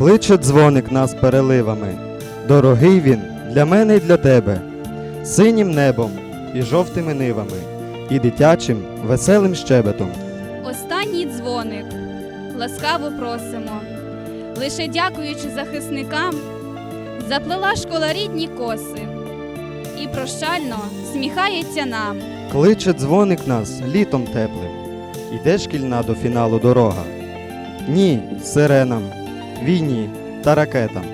Кличе дзвоник нас переливами. Дорогий він для мене й для тебе, синім небом і жовтими нивами, і дитячим веселим щебетом. Останній дзвоник. Ласкаво просимо. Лише дякуючи захисникам, заплела школа рідні коси. І прощально сміхається нам. Кличе дзвоник нас літом теплим. Іде шкільна до фіналу дорога. Ні, сиренам, війні та ракетам.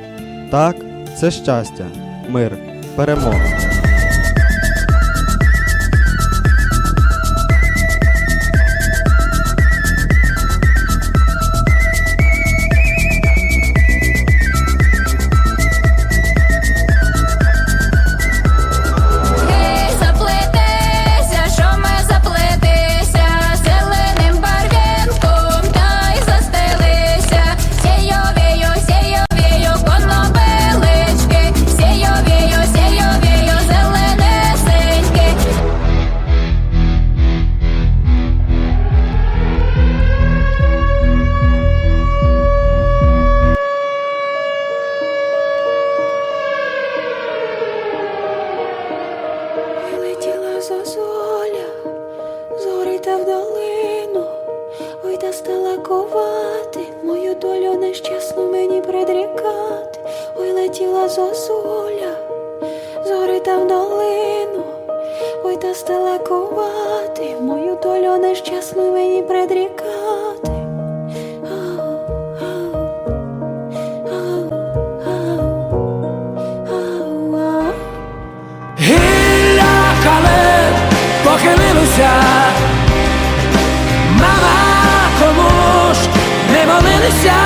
Так, це щастя, мир, перемога. Та стала ковати, мою долю нещасну мені предрікати, ой летіла зозуля, зорі та в долину, ой та стала ковати, мою долю нещасну мені предрікати. Гілля кале inside